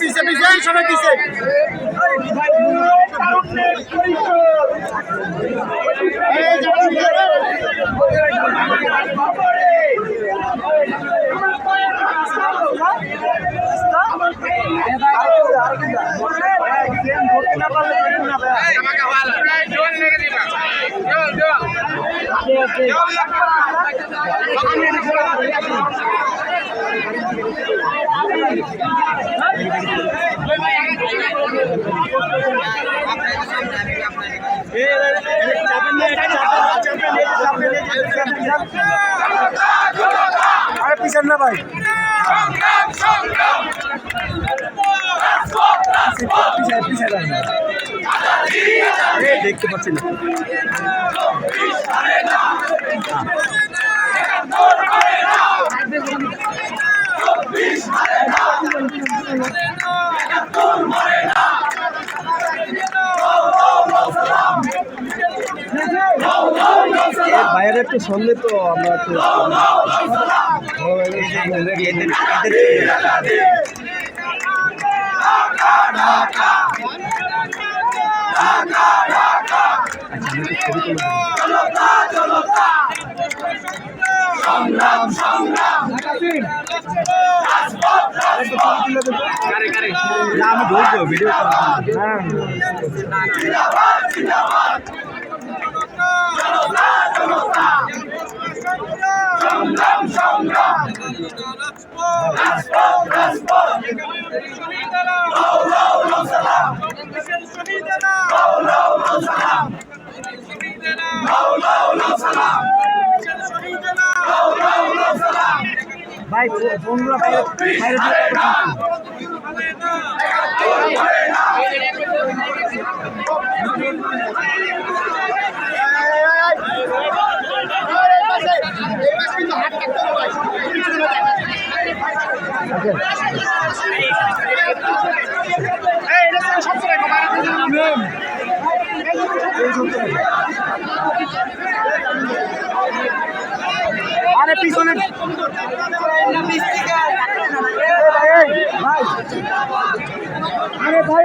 পিছে পিছে সবাই পিছে আরে পিছন না ভাই। দেখতে পাচ্ছি না। বাইরে একটু শুনলে তো আমরা একটু না আমি ধরবো ভিডিও হ্যাঁ ভাই বাইরে আরে পিছনে এই ভাই, এই, ভাই। আরে ভাই